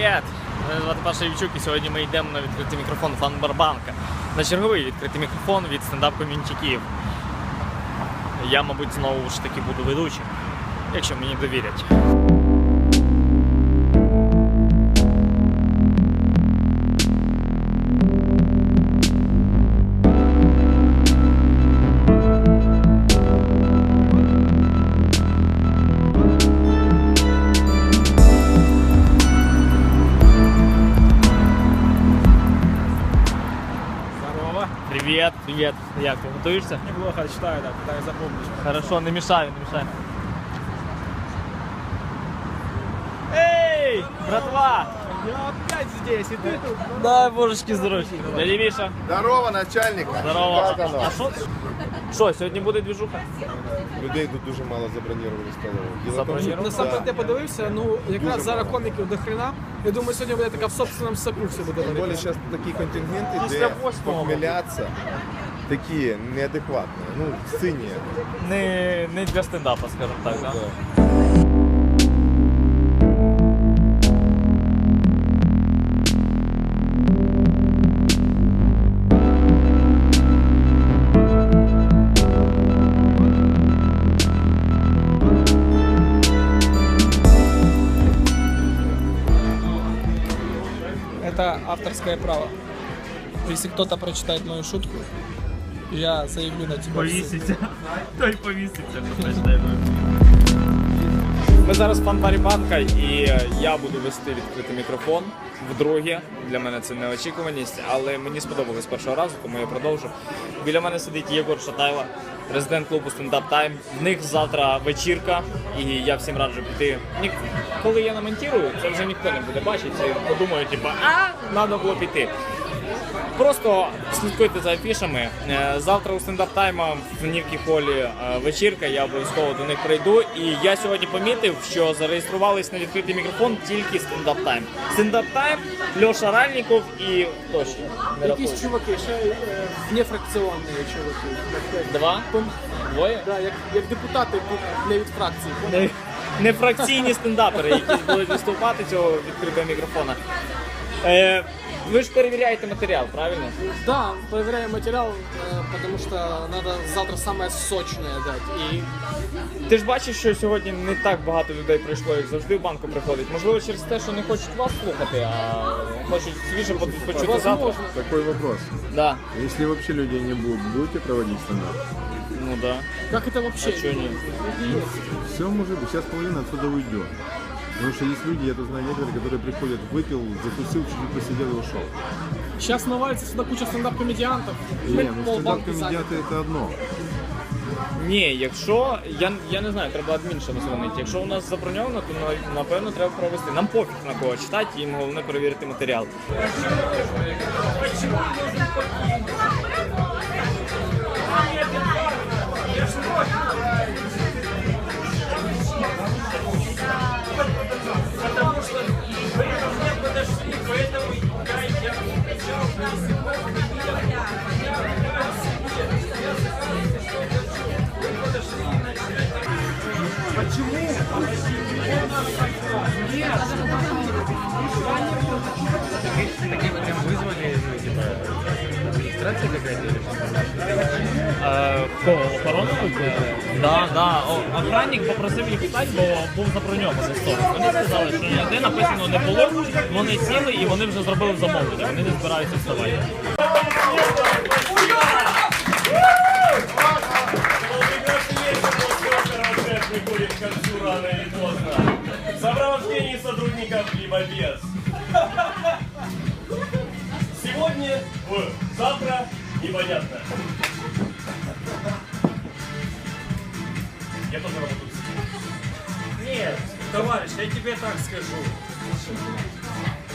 Привіт! Мене звати Паша Євчук і сьогодні ми йдемо на відкритий мікрофон Фан Барбанка. На черговий відкритий мікрофон від стендап ком'юніті. Я, мабуть, знову ж таки буду ведучим, якщо мені довірять. Привіт, привіт. Як ти готуєшся? Неплохо читаю, да, пытаюсь запомнить. Хорошо, не мішаю, не мішаю. Ей, братва! Я опять здесь, и ты тут. Дай божечки здоров'я. Дядя Міша, Здорово, начальник. здорово. Як оно? А що? Що, сьогодні буде двіжуха? Людей тут дуже мало забронірували столову. Діло в тому, Забронірували? що- Насамперед Да. я подивився, ну якраз зараз коміків до хрена. Я думаю, сьогодні буде така в собственному соку все буде Тим більше варити. зараз такі контингенти, Після де восьмого. похмеляться, такі неадекватні, ну, сині. Не, не для стендапа, скажімо так, да? Да. Это авторское право. Если кто-то прочитает мою шутку, я заявлю на тебя. Повіситься. Той повіситься, хто прочитає. Ми зараз в фан-барі банка і е, я буду вести відкритий мікрофон вдруге. Для мене це неочікуваність, але мені сподобалось першого разу, тому я продовжу. Біля мене сидить Єгор Шатайло, резидент клубу Стендап Тайм. В них завтра вечірка, і я всім раджу піти. Ні- Коли я намонтірую, це вже ніхто не буде бачити. і Подумаю, типа, а треба було піти. Просто слідкуйте за афішами. Е, Завтра у стендап тайма в Нівкі Холі е, вечірка. Я обов'язково до них прийду. І я сьогодні помітив, що зареєструвались на відкритий мікрофон тільки стендап тайм. Стендап тайм, Льоша Ральніков і хто ще? Не Якісь рахую. чуваки, ще е, нефракціонні чуваки. Два? Двоє? Да, як, як депутати не від фракції. Не, не фракційні стендапери, які будуть виступати цього відкритого мікрофона. Е, ви ж перевіряєте матеріал, правильно? Да, проверяем материал, э, потому что надо завтра самое сочное дать. И Ти ж бачиш, що сьогодні не так багато людей прийшло, як завжди в банку приходить. Можливо, через те, що не хочуть вас слухати, а хочуть свіже по- почути завтра. возможно. Такой вопрос. Да. Если вообще людей не будет, будете проводить стендап? Ну да. Как это А вообще? чого ні? Все может быть. Сейчас половина отсюда уйдет. Потому что есть люди, я тут знаю некоторые, которые приходят, выпил, закусил, чуть-чуть посидел и ушел. Сейчас навалится сюда куча стендап-комедиантов. Не, ну Полбанки заняты. стендап-комедиаты это одно. Ні, якщо я, я не знаю, треба адмінше дзвонити. Якщо у нас заброньовано, то на- напевно треба провести. Нам пофіг на кого читати, їм головне перевірити матеріал. Охорону? Да, да. О, охранник попросив їх встати, бо був заброньований стол. Вони сказали, що ніде написано не було. Вони сіли і вони вже зробили замовлення. Вони не збираються вставати. приходит к концу рано или поздно. В сопровождении сотрудников либо без. Сегодня, завтра непонятно. я тебе так скажу.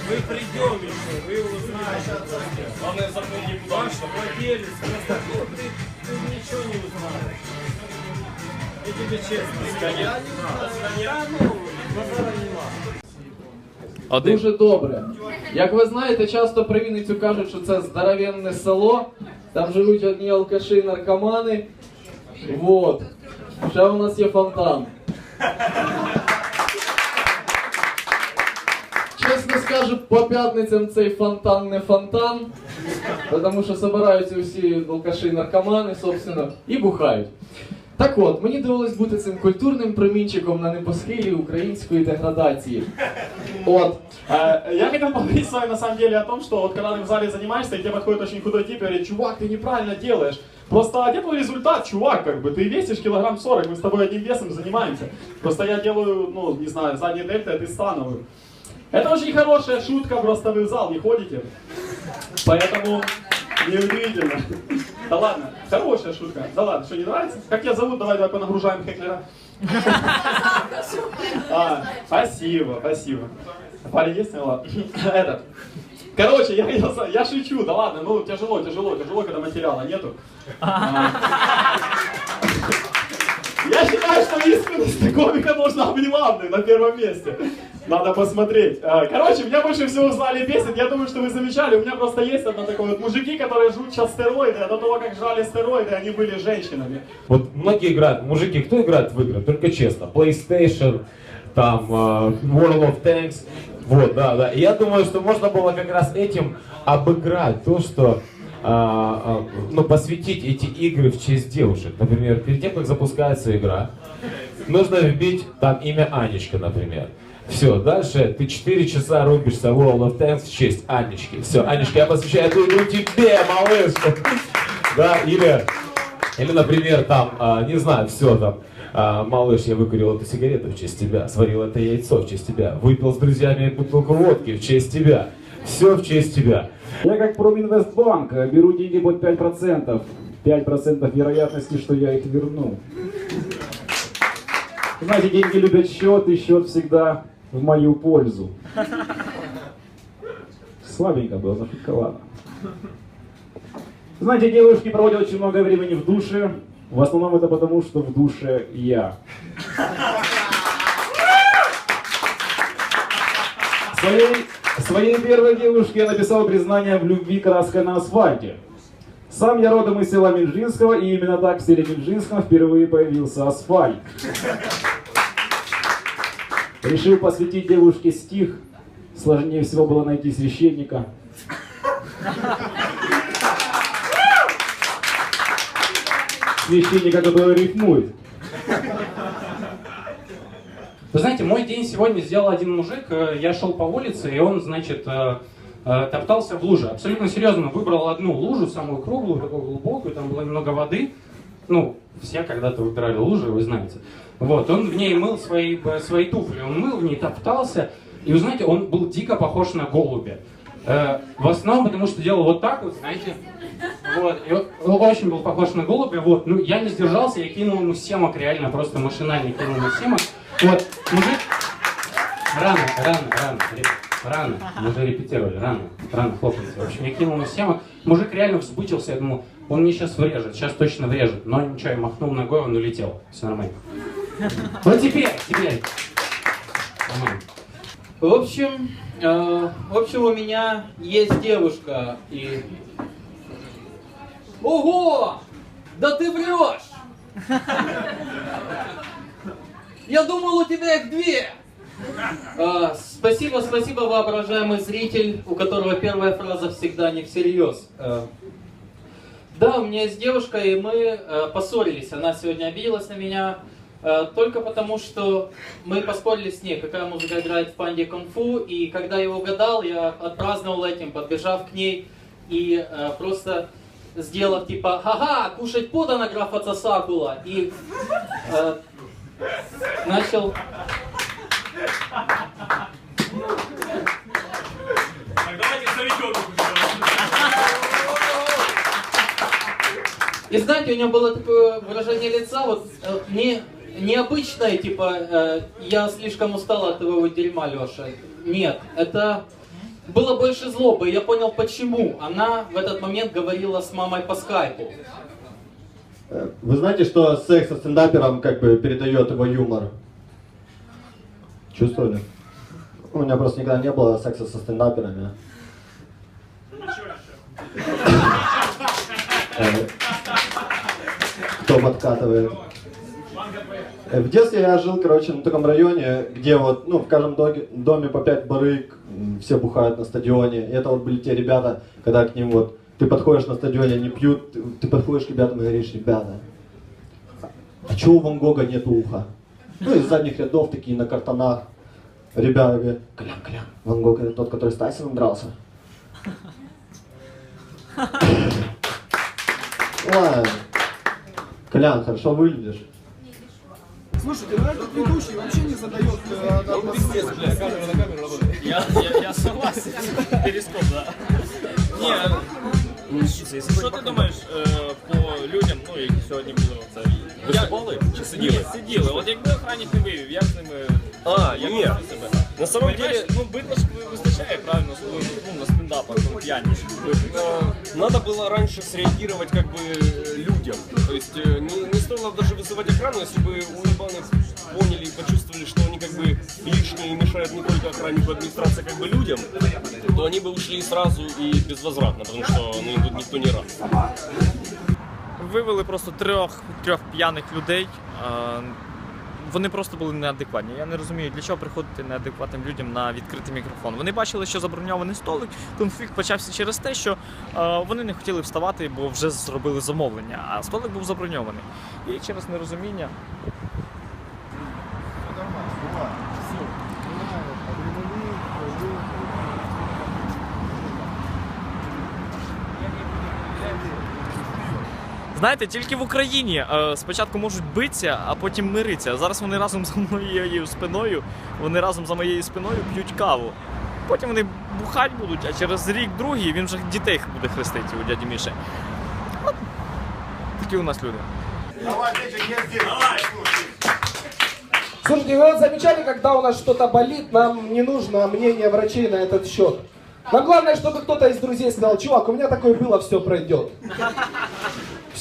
Мы придем еще, вы узнаете. Главное, запомни, куда Ваш владелец, просто ты, ты ничего не узнаешь. Я тебе честно скажу. Я не знаю. Да ну, базара нема. Один. Дуже добре. Як ви знаєте, часто про Вінницю кажуть, що це здоровенне село, там живуть одні алкаші і наркомани. Вот. Ще у нас є фонтан. Чесно чесно скажу, по п'ятницям цей фонтан не фонтан, тому що збираються усі алкаші і наркомани, собственно, і бухають. Так от, мені довелось бути цим культурним промінчиком на небосхилі української деградації. От. Э, Я хотел поговорить с вами на самом деле о том, что вот когда ты в зале занимаешься, и тебе подходит очень худой тип и говорит, чувак, ты неправильно делаешь. Просто где твой результат, чувак, как бы, ты весишь килограмм 40, мы с тобой одним весом занимаемся. Просто я делаю, ну, не знаю, задние дельты, а ты становую. Это очень хорошая шутка, просто вы в зал не ходите. Поэтому неудивительно. Да ладно, хорошая шутка. Да ладно, что не нравится? Как тебя зовут? Давай, давай понагружаем Хеклера. А, спасибо, спасибо. Парень есть? Ну ладно. Этот. Короче, я, я, я шучу, да ладно, ну тяжело, тяжело, тяжело, когда материала нету. А. Я считаю, что искренность комика должна быть главной, на первом месте. Надо посмотреть. А, Короче, меня больше всего в зале бесит, я думаю, что вы замечали, у меня просто есть одно такое вот мужики, которые жрут сейчас стероиды, а до того, как жрали стероиды, они были женщинами. Вот многие играют, мужики, кто играет в игры? Только честно. PlayStation, там, э, World of Tanks. Вот, да, да. И я думаю, что можно было как раз этим обыграть то, что а, а, ну, посвятить эти игры в честь девушек. Например, перед тем, как запускается игра, нужно вбить там имя Анечка, например. Все, дальше ты 4 часа рубишься в World of Tanks в честь Анечки. Все, Анечка, я посвящаю эту игру тебе, малышка. Да, или или, например, там, а, не знаю, все там, а, малыш, я выкурил эту сигарету в честь тебя, сварил это яйцо в честь тебя, выпил с друзьями бутылку водки в честь тебя, все в честь тебя. Я как Проминвестбанк э, беру деньги под 5%. 5% вероятности, что я их верну. Знаете, деньги любят счет, и счет всегда в мою пользу. Слабенько было, но шутка. Знаете, девушки проводят очень много времени в душе. В основном это потому, что в душе я. Своей, своей первой девушке я написал признание в любви краской на асфальте. Сам я родом из села Минжинского, и именно так в селе Минжинском впервые появился асфальт. Решил посвятить девушке стих. Сложнее всего было найти священника. Священника, который рифмует. Вы знаете, мой день сегодня сделал один мужик. Э, Я шел по улице, и он, значит, э, э, топтался в луже. Абсолютно серьезно выбрал одну лужу, самую круглую, такую глубокую, там было немного воды. Ну, все когда-то выбирали лужи, вы знаете. Вот, он в ней мыл свои, э, свои туфли, он мыл в ней, топтался. И вы знаете, он был дико похож на голубя. Э, в основном потому, что делал вот так вот, знаете. Вот, и он очень был похож на голубя, вот. Ну, я не сдержался, я кинул ему семок, реально, просто машинально кинул ему семок. Вот, мужик... Рано, рано, рано, рано. Мы уже репетировали, рано, рано хлопается. В общем, я кинул ему семок. Мужик реально взбычился, я думал, он мне сейчас врежет, сейчас точно врежет. Но ничего, я махнул ногой, он улетел. Все нормально. Вот теперь, теперь. Нормально. В общем, э, в общем, у меня есть девушка и... Ого! Да ты врешь! Я думал, у тебя их две! А, спасибо, спасибо, воображаемый зритель, у которого первая фраза всегда не всерьез. А, да, у меня есть девушка, и мы э, поссорились. Она сегодня обиделась на меня э, только потому, что мы поспорили с ней, какая музыка играет в панде кунг-фу. И когда я угадал, я отпраздновал этим, подбежав к ней и э, просто сделав типа «Ха-ха, кушать подано, графа Цасакула!» И э, начал... И знаете, у него было такое выражение лица, вот э, не, необычное, типа, э, я слишком устал от твоего дерьма, Леша. Нет, это было больше злобы, и я понял почему. Она в этот момент говорила с мамой по скайпу. Вы знаете, что секс со стендапером как бы передает его юмор? Чувствовали? У меня просто никогда не было секса со стендаперами. Кто подкатывает? Э, В детстве я жил, короче, на таком районе, где вот, ну, в каждом доге- доме по 5 барыг, все бухают на стадионе. И это вот были те ребята, когда к ним вот, ты подходишь на стадионе, они пьют, ты, ты подходишь к ребятам и говоришь, ребята, а чего у Ван Гога нет уха? Ну, из задних рядов такие на картонах. Ребята говорят, Колян, Колян, Ван Гог это тот, который с Тайсоном дрался? Ладно. Колян, хорошо выглядишь. Слушайте, ну этот ведущий вообще не задает э, атмосферу. Я, я, я согласен. Перископ, да. Ні, що ти думаєш е, по людям, ну, які сьогодні були оце? Виступали чи сиділи? Ні, сиділи. От якби охранник не вивів, як з ними... А, як ні. вести себе? На самом Понимаєш, деле- ну, битло ж вистачає, правильно, коли, ну, на стендапах, коли п'яні. Э, Надо было раньше среагировать как бы э, людям. То есть э, не, не стоило даже вызывать охрану, если бы уебаны поняли и почувствовали, что они как бы лишние и мешают не только охраннику администрации, как бы людям, то они бы ушли сразу и безвозвратно, потому что ну, им тут никто не рад. Вивели просто трьох, трьох п'яних людей. Е, Вони просто були неадекватні. Я не розумію, для чого приходити неадекватним людям на відкритий мікрофон. Вони бачили, що заброньований столик. Конфлікт почався через те, що е, вони не хотіли вставати, бо вже зробили замовлення, а столик був заброньований. І через нерозуміння Знаєте, тільки в Україні е, спочатку можуть битися, а потім миритися. Зараз вони разом за моєю спиною, вони разом за моєю спиною п'ють каву. Потім вони бухать будуть, а через рік другий він вже дітей буде хрестити у дяді Міші. От такі у нас люди. Слушайте, вы вот замечали, когда у нас что-то болит, нам не нужно мнение врачей на этот счет. Нам главное, чтобы кто-то из друзей сказал, чувак, у меня такое было, все пройдет.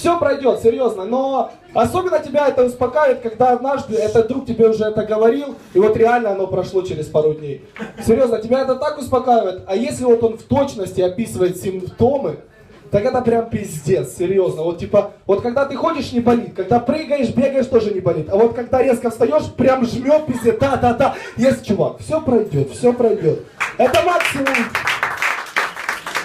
Все пройдет, серьезно. Но особенно тебя это успокаивает, когда однажды этот друг тебе уже это говорил, и вот реально оно прошло через пару дней. Серьезно, тебя это так успокаивает. А если вот он в точности описывает симптомы, так это прям пиздец, серьезно. Вот типа, вот когда ты ходишь, не болит, когда прыгаешь, бегаешь, тоже не болит. А вот когда резко встаешь, прям жмет пиздец, да-да-да, есть чувак, все пройдет, все пройдет. Это максимум,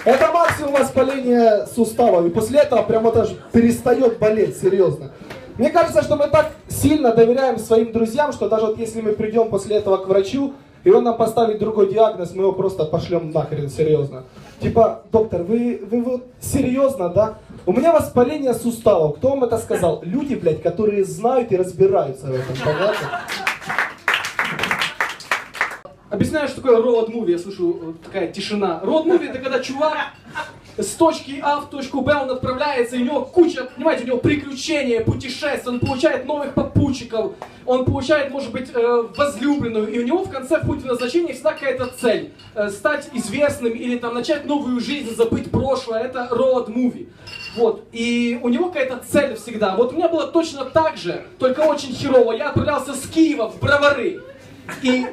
это максимум воспаления суставов. И после этого прям аж перестает болеть, серьезно. Мне кажется, что мы так сильно доверяем своим друзьям, что даже вот если мы придем после этого к врачу, и он нам поставит другой диагноз, мы его просто пошлем нахрен, серьезно. Типа, доктор, вы, вы вот серьезно, да? У меня воспаление суставов. Кто вам это сказал? Люди, блядь, которые знают и разбираются в этом, понятно? Объясняю, что такое road movie, я слышу э, такая тишина. Road movie это когда чувак с точки А в точку Б он отправляется, и у него куча, понимаете, у него приключения, путешествия, он получает новых попутчиков, он получает, может быть, э, возлюбленную, и у него в конце в пути назначения всегда какая-то цель. Э, стать известным или там начать новую жизнь, забыть прошлое, это road movie. Вот, и у него какая-то цель всегда. Вот у меня было точно так же, только очень херово. Я отправлялся с Киева в Бровары. И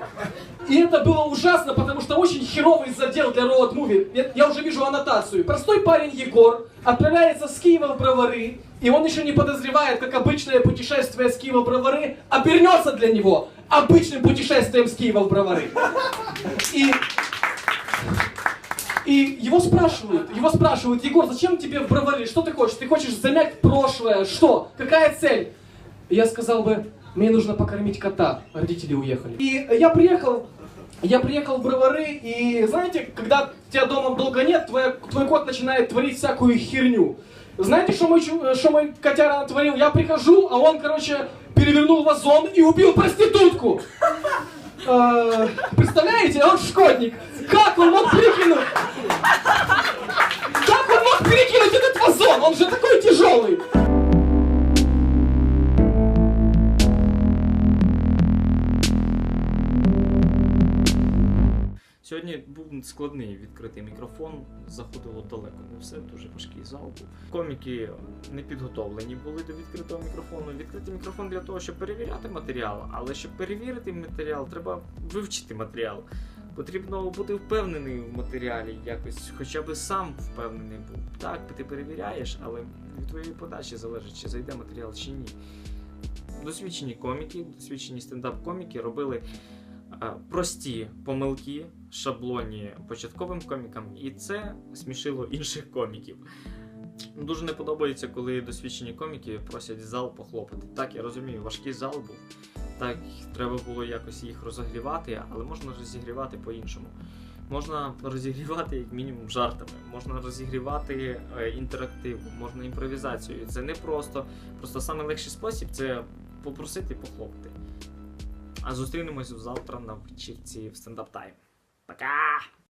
и это было ужасно, потому что очень херовый задел для роуд муви. Я, я уже вижу аннотацию. Простой парень Егор отправляется с Киева в Бровары, и он еще не подозревает, как обычное путешествие с Киева в Бровары обернется для него обычным путешествием с Киева в Бровары. И, и его спрашивают, его спрашивают, Егор, зачем тебе в Бровары? Что ты хочешь? Ты хочешь замять прошлое? Что? Какая цель? Я сказал бы, мне нужно покормить кота. Родители уехали. И я приехал, я приехал в Бровары, и знаете, когда тебя дома долго нет, твой, твой кот начинает творить всякую херню. Знаете, что мой, что мой котяра натворил? Я прихожу, а он, короче, перевернул вазон и убил проститутку. Э, Представляете, он шкодник. Как он мог перекинуть? Как он мог перекинуть этот вазон? Он же такой тяжелый. Сьогодні був складний відкритий мікрофон, заходило далеко не все, дуже важкий зал був. Коміки не підготовлені були до відкритого мікрофону. Відкритий мікрофон для того, щоб перевіряти матеріал, але щоб перевірити матеріал, треба вивчити матеріал. Потрібно бути впевнений в матеріалі, якось, хоча б сам впевнений був. Так, ти перевіряєш, але від твоєї подачі залежить, чи зайде матеріал чи ні. досвідчені коміки, досвідчені стендап-коміки робили е, прості помилки, шаблоні початковим комікам, і це смішило інших коміків. Дуже не подобається, коли досвідчені коміки просять зал похлопати. Так, я розумію, важкий зал був. Так, треба було якось їх розігрівати, але можна розігрівати по-іншому. Можна розігрівати як мінімум жартами, можна розігрівати е, інтерактивом, можна імпровізацією. Це не просто. Просто найлегший спосіб це попросити похлопати. А зустрінемось завтра на вечірці в стендап тайм. 不嘎